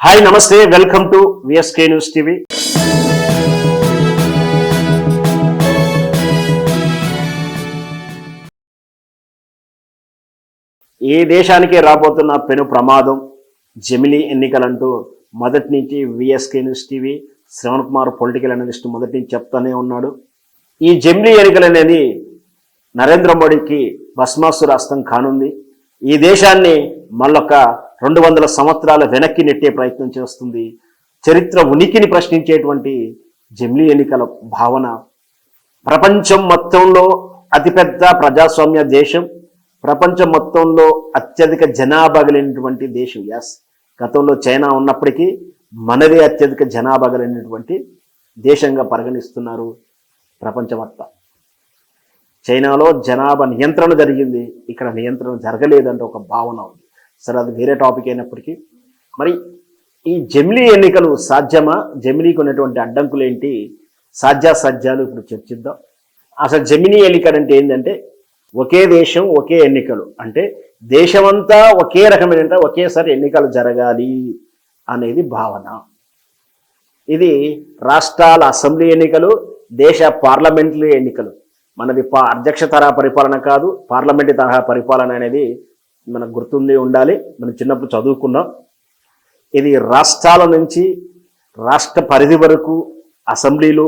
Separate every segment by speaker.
Speaker 1: Hi namaste. Welcome to VSK news TV ఏ దేశానికి రాబోతున్న పెను ప్రమాదం జమిలీ ఎన్నికలంటూ మొదటి నుంచి VSK news TV Shravan Kumar political analyst మొదటి నుంచి చెప్తానే ఉన్నాడు. ఈ జమిలీ ఎన్నికలు అనేది నరేంద్ర మోడీకి భస్మాసు రాష్ట్రం కానుంది. ఈ దేశాన్ని మళ్ళొక రెండు వందల సంవత్సరాల వెనక్కి నెట్టే ప్రయత్నం చేస్తుంది. చరిత్ర ఉనికిని ప్రశ్నించేటువంటి జమిలీ ఎన్నికల భావన. ప్రపంచం మొత్తంలో అతిపెద్ద ప్రజాస్వామ్య దేశం. ప్రపంచం మొత్తంలో అత్యధిక జనాభా కలిగినటువంటి దేశం యాస్. గతంలో చైనా ఉన్నప్పటికీ మనదే అత్యధిక జనాభా కలిగినటువంటి దేశంగా పరిగణిస్తున్నారు ప్రపంచమంతా. చైనాలో జనాభా నియంత్రణ జరిగింది. ఇక్కడ నియంత్రణ జరగలేదంటే ఒక భావన ఉంది. సరే అది వేరే టాపిక్ అయినప్పటికీ. మరి ఈ జమిలీ ఎన్నికలు సాధ్యమా? జమిలీకి ఉన్నటువంటి అడ్డంకులు ఏంటి? సాధ్యాసాధ్యాలు ఇప్పుడు చర్చిద్దాం. అసలు జమినీ ఎన్నికలు అంటే ఏంటంటే ఒకే దేశం ఒకే ఎన్నికలు. అంటే దేశమంతా ఒకే రకమైన ఒకేసారి ఎన్నికలు జరగాలి అనేది భావన. ఇది రాష్ట్రాల అసెంబ్లీ ఎన్నికలు దేశ పార్లమెంటరీ ఎన్నికలు. మనది పా అధ్యక్ష తరహా పరిపాలన కాదు పార్లమెంటరీ తరహా పరిపాలన అనేది మనకు గుర్తుండి ఉండాలి. మనం చిన్నప్పుడు చదువుకున్నాం. ఇది రాష్ట్రాల నుంచి రాష్ట్ర పరిధి వరకు అసెంబ్లీలు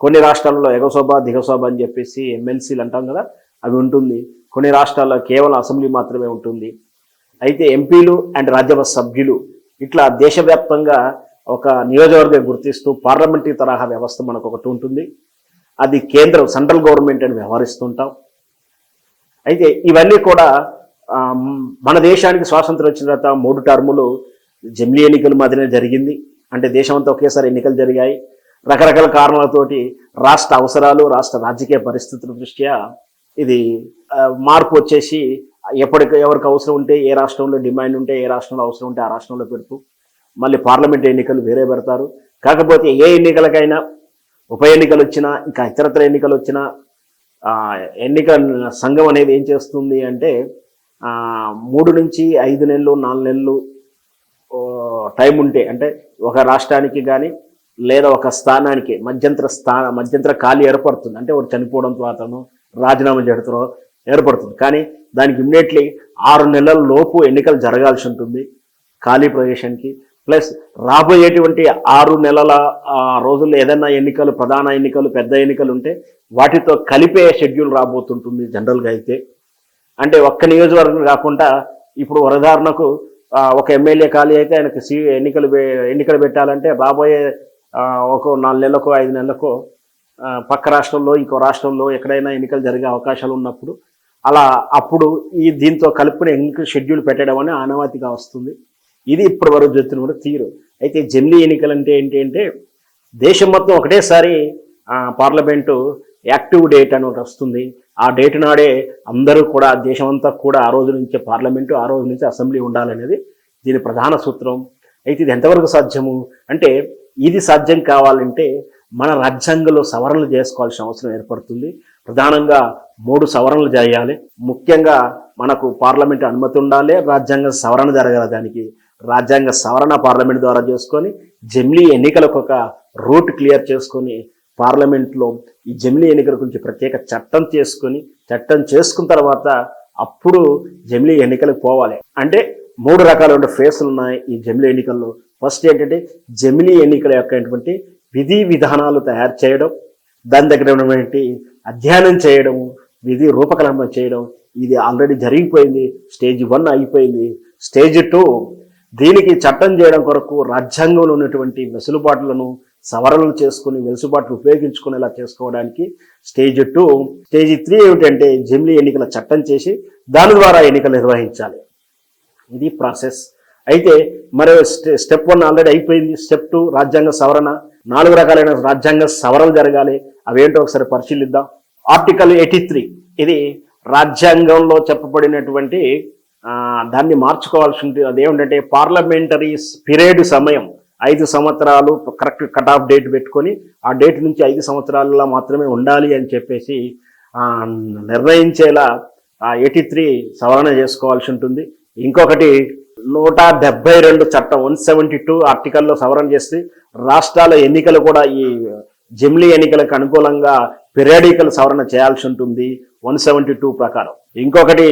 Speaker 1: కొన్ని రాష్ట్రాల్లో ఎగసోబ దిగసోబ అని చెప్పేసి ఎమ్మెల్సీలు అంటాం కదా అవి ఉంటుంది. కొన్ని రాష్ట్రాల్లో కేవలం అసెంబ్లీ మాత్రమే ఉంటుంది. అయితే ఎంపీలు అండ్ రాజ్యసభ సభ్యులు ఇట్లా దేశవ్యాప్తంగా ఒక నియోజకవర్గం గుర్తిస్తూ పార్లమెంటరీ తరహా వ్యవస్థ మనకు ఒకటి ఉంటుంది. అది కేంద్రం సెంట్రల్ గవర్నమెంట్ అని వ్యవహరిస్తుంటాం. అయితే ఇవన్నీ కూడా మన దేశానికి స్వాతంత్రం వచ్చిన తర్వాత మూడు టర్ములు జమిలీ ఎన్నికల మాదిరినే జరిగింది. అంటే దేశమంతా ఒకేసారి ఎన్నికలు జరిగాయి. రకరకాల కారణాలతోటి రాష్ట్ర అవసరాలు రాష్ట్ర రాజకీయ పరిస్థితుల దృష్ట్యా ఇది మార్పు వచ్చేసి ఎప్పటికి ఎవరికి అవసరం ఉంటే ఏ రాష్ట్రంలో డిమాండ్ ఉంటే ఏ రాష్ట్రంలో అవసరం ఉంటే ఆ రాష్ట్రంలో పెడుతూ మళ్ళీ పార్లమెంట్ ఎన్నికలు వేరే పెడతారు. కాకపోతే ఏ ఎన్నికలకైనా ఉప ఎన్నికలు వచ్చినా ఇంకా ఇతరత్ర ఎన్నికలు వచ్చినా ఎన్నికల సంఘం అనేది ఏం చేస్తుంది అంటే మూడు నుంచి ఐదు నెలలు నాలుగు నెలలు టైం ఉంటే అంటే ఒక రాష్ట్రానికి కానీ లేదా ఒక స్థానానికి మధ్యంతర స్థాన మధ్యంతర ఖాళీ ఏర్పడుతుంది. అంటే ఒకటి చనిపోవడం తర్వాతను రాజీనామా చేయడంతో ఏర్పడుతుంది. కానీ దానికి ఇమ్మీడియట్లీ ఆరు నెలల లోపు ఎన్నికలు జరగాల్సి ఉంటుంది ఖాళీ ప్రదేశానికి. ప్లస్ రాబోయేటువంటి ఆరు నెలల రోజుల్లో ఏదైనా ఎన్నికలు ప్రధాన ఎన్నికలు పెద్ద ఎన్నికలు ఉంటే వాటితో కలిపే షెడ్యూల్ రాబోతుంటుంది జనరల్గా అయితే. అంటే ఒక్క నియోజకవర్గం కాకుండా ఇప్పుడు ఉదాహరణకు ఒక ఎమ్మెల్యే ఖాళీ అయితే ఆయనకు సీ ఎన్నికలు ఎన్నికలు పెట్టాలంటే బాబోయే ఒక నాలుగు నెలలకో ఐదు నెలలకో పక్క రాష్ట్రంలో ఇంకో రాష్ట్రంలో ఎక్కడైనా ఎన్నికలు జరిగే అవకాశాలు ఉన్నప్పుడు అలా అప్పుడు ఈ దీంతో కలుపుకుని ఎన్నికల షెడ్యూల్ పెట్టడం అనే ఆనవాతిగా వస్తుంది. ఇది ఇప్పటి వరకు జరుగుతున్న కూడా తీరు. అయితే జమిలీ ఎన్నికలు అంటే ఏంటి అంటే దేశం మొత్తం ఒకటేసారి పార్లమెంటు యాక్టివ్ డేట్ అని ఒకటి వస్తుంది. ఆ డేట్ నాడే అందరూ కూడా దేశమంతా కూడా ఆ రోజు నుంచే పార్లమెంటు ఆ రోజు నుంచి అసెంబ్లీ ఉండాలనేది దీని ప్రధాన సూత్రం. అయితే ఇది ఎంతవరకు సాధ్యము? అంటే ఇది సాధ్యం కావాలంటే మన రాజ్యాంగంలో సవరణలు చేసుకోవాల్సిన అవసరం ఏర్పడుతుంది. ప్రధానంగా మూడు సవరణలు చేయాలి. ముఖ్యంగా మనకు పార్లమెంట్ అనుమతి ఉండాలి. రాజ్యాంగ సవరణ జరగాలి దానికి. రాజ్యాంగ సవరణ పార్లమెంట్ ద్వారా చేసుకొని జమిలీ ఎన్నికలకు ఒక రూట్ క్లియర్ చేసుకొని పార్లమెంట్లో ఈ జమిలీ ఎన్నికల గురించి ప్రత్యేక చట్టం చేసుకొని చట్టం చేసుకున్న తర్వాత అప్పుడు జమిలీ ఎన్నికలకు పోవాలి. అంటే మూడు రకాలైన ఫేసులు ఉన్నాయి ఈ జమిలీ ఎన్నికల్లో. ఫస్ట్ ఏంటంటే జమిలీ ఎన్నికల యొక్క ఏంటంటే విధి విధానాలు తయారు చేయడం దాని దగ్గర ఉన్నటువంటి అధ్యయనం చేయడం విధి రూపకల్పన చేయడం ఇది ఆల్రెడీ జరిగిపోయింది స్టేజ్ వన్ అయిపోయింది. స్టేజ్ టూ దీనికి చట్టం చేయడం కొరకు రాజ్యాంగంలో ఉన్నటువంటి వెసులుబాట్లను సవరణలు చేసుకుని వెలుసుబాటు ఉపయోగించుకునేలా చేసుకోవడానికి స్టేజ్ టూ స్టేజ్ త్రీ ఏమిటంటే జమిలీ ఎన్నికల చట్టం చేసి దాని ద్వారా ఎన్నికలు నిర్వహించాలి. ఇది ప్రాసెస్. అయితే మరి స్టెప్ వన్ ఆల్రెడీ అయిపోయింది. స్టెప్ టూ రాజ్యాంగ సవరణ. నాలుగు రకాలైన రాజ్యాంగ సవరణలు జరగాలి. అవేంటో ఒకసారి పరిశీలిద్దాం. Article eighty three. ఇది రాజ్యాంగంలో చెప్పబడినటువంటి దాన్ని మార్చుకోవాల్సి ఉంటుంది అదేమిటంటే పార్లమెంటరీ పీరియడ్ సమయం. ఐదు సంవత్సరాలు కరెక్ట్ కట్ ఆఫ్ డేట్ పెట్టుకొని ఆ డేట్ నుంచి ఐదు సంవత్సరాలలో మాత్రమే ఉండాలి అని చెప్పేసి ఆ, నిర్ణయించేలా ఎయిటీ త్రీ సవరణ చేసుకోవాల్సి ఉంటుంది. ఇంకొకటి నూట డెబ్బై రెండు చట్టం వన్ సెవెంటీ టూ ఆర్టికల్లో సవరణ చేసి రాష్ట్రాల ఎన్నికలు కూడా ఈ జిమ్లీ ఎన్నికలకు అనుకూలంగా పిరియాడికల్ సవరణ చేయాల్సి ఉంటుంది వన్ సెవెంటీ టూ ప్రకారం. ఇంకొకటి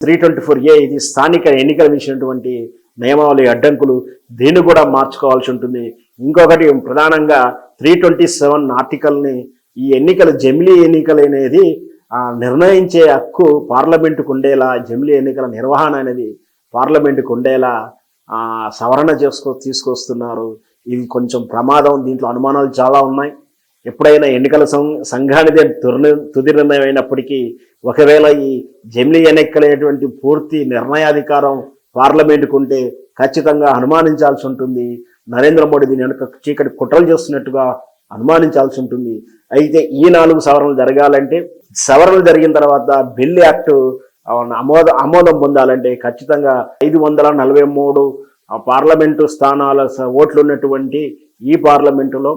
Speaker 1: త్రీ ట్వంటీ ఫోర్ ఏ ఇది స్థానిక ఎన్నికల విషయటువంటి నియమావళి అడ్డంకులు దీన్ని కూడా మార్చుకోవాల్సి ఉంటుంది. ఇంకొకటి ప్రధానంగా త్రీ ట్వంటీ సెవెన్ ఆర్టికల్ని ఈ ఎన్నికల జమిలీ ఎన్నికలు అనేది నిర్ణయించే హక్కు పార్లమెంటుకు ఉండేలా జమిలీ ఎన్నికల నిర్వహణ అనేది పార్లమెంటుకు ఉండేలా సవరణ చేసుకో తీసుకొస్తున్నారు. ఇది కొంచెం ప్రమాదం. దీంట్లో అనుమానాలు చాలా ఉన్నాయి. ఎప్పుడైనా ఎన్నికల సం సంఘానిదే తుర్ని తుది నిర్ణయం అయినప్పటికీ ఒకవేళ ఈ జమిలీ ఎన్నికలైనటువంటి పూర్తి నిర్ణయాధికారం పార్లమెంటుకు ఉంటే ఖచ్చితంగా అనుమానించాల్సి ఉంటుంది. నరేంద్ర మోడీ దీని వెనుక చీకటి కుట్రలు చేస్తున్నట్టుగా అనుమానించాల్సి ఉంటుంది అయితే ఈ నాలుగు సవరణలు జరగాలంటే సవరణలు జరిగిన తర్వాత బిల్ యాక్ట్ ఆమోద ఆమోదం పొందాలంటే ఖచ్చితంగా ఐదు వందల నలభై మూడు ఆ పార్లమెంటు స్థానాల స- ఓట్లు ఉన్నటువంటి ఈ పార్లమెంటులో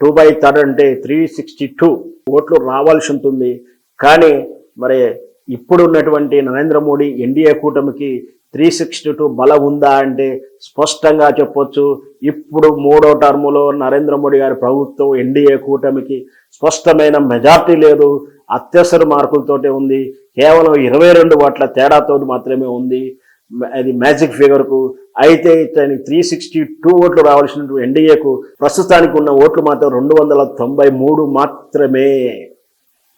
Speaker 1: టూ బై థర్డ్ అంటే త్రీ సిక్స్టీ టూ ఓట్లు రావాల్సి ఉంటుంది కానీ మరి ఇప్పుడు ఉన్నటువంటి నరేంద్ర మోడీ ఎన్డీఏ కూటమికి త్రీ సిక్స్టీ టూ బలం ఉందా అంటే స్పష్టంగా చెప్పొచ్చు. ఇప్పుడు మూడో టర్ములో నరేంద్ర మోడీ గారి ప్రభుత్వం ఎన్డీఏ కూటమికి స్పష్టమైన మెజార్టీ లేదు. అత్యవసర మార్కులతోటే ఉంది. కేవలం ఇరవై రెండు ఓట్ల తేడాతో మాత్రమే ఉంది. అది మ్యాజిక్ ఫిగర్కు అయితే ఇతని త్రీ సిక్స్టీ టూ ఓట్లు రావాల్సిన ఎన్డీఏకు ప్రస్తుతానికి ఉన్న ఓట్లు మాత్రం రెండు వందల తొంభై మూడు మాత్రమే.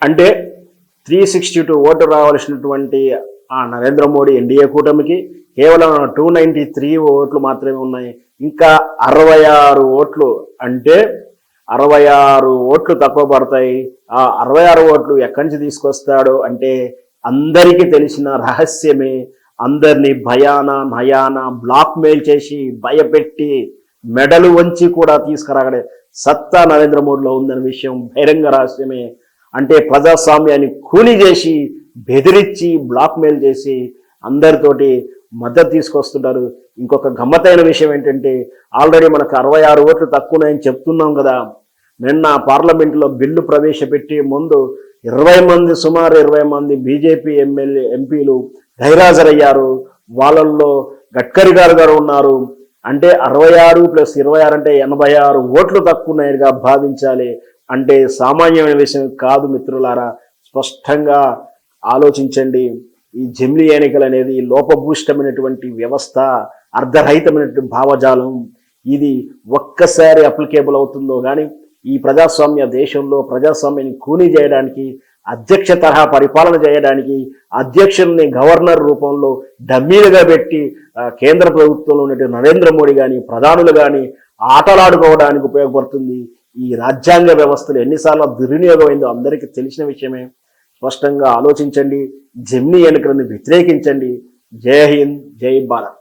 Speaker 1: అంటే త్రీ సిక్స్టీ టూ ఓటు రావాల్సినటువంటి ఆ నరేంద్ర మోడీ ఎన్డీఏ కూటమికి కేవలం టూ నైంటీ త్రీ ఓట్లు మాత్రమే ఉన్నాయి. ఇంకా అరవై ఆరు ఓట్లు అంటే అరవై ఆరు ఓట్లు తక్కువ పడతాయి. ఆ అరవై ఆరు ఓట్లు ఎక్కడి నుంచి తీసుకొస్తాడు అంటే అందరికీ తెలిసిన రహస్యమే. అందరినీ భయాన నయాన బ్లాక్ మెయిల్ చేసి భయపెట్టి మెడలు వంచి కూడా తీసుకురాగడే సత్తా నరేంద్ర మోడీలో ఉందనే విషయం బహిరంగ రహస్యమే. అంటే ప్రజాస్వామ్యాన్ని కూలీ చేసి బెదిరించి బ్లాక్ మెయిల్ చేసి అందరితోటి మద్దతు తీసుకొస్తుంటారు ఇంకొక గమ్మతైన విషయం ఏంటంటే ఆల్రెడీ మనకు అరవై ఆరు ఓట్లు తక్కువనాయని చెప్తున్నాం కదా. నిన్న పార్లమెంట్లో బిల్లు ప్రవేశపెట్టి ముందు ఇరవై మంది సుమారు ఇరవై మంది బీజేపీ ఎమ్మెల్యే ఎంపీలు గైరాజరయ్యారు వాళ్ళల్లో గడ్కరీ గారు గారు ఉన్నారు. అంటే అరవై ఆరు ప్లస్ ఇరవై ఆరు అంటే ఎనభై ఆరు ఓట్లు తక్కువ భావించాలి. అంటే సామాన్యమైన విషయం కాదు మిత్రులారా. స్పష్టంగా ఆలోచించండి. ఈ జమిలి ఎన్నికలు అనేది లోపభూష్టమైనటువంటి వ్యవస్థ అర్ధరహితమైనటువంటి భావజాలం. ఇది ఒక్కసారి అప్లికేబుల్ అవుతుందో కానీ ఈ ప్రజాస్వామ్య దేశంలో ప్రజాస్వామ్యాన్ని కూనీ చేయడానికి అధ్యక్ష తరహా పరిపాలన చేయడానికి అధ్యక్షుల్ని గవర్నర్ రూపంలో డమ్మీలుగా పెట్టి కేంద్ర ప్రభుత్వంలో ఉన్నటువంటి నరేంద్ర మోడీ కానీ ప్రధానులు కానీ ఆటలాడుకోవడానికి ఉపయోగపడుతుంది. ఈ రాజ్యాంగ వ్యవస్థలు ఎన్నిసార్లు దుర్వినియోగమైందో అందరికీ తెలిసిన విషయమే. స్పష్టంగా ఆలోచించండి. జమ్ని ఎన్నికలను వ్యతిరేకించండి. జై హింద్ జై భారత్.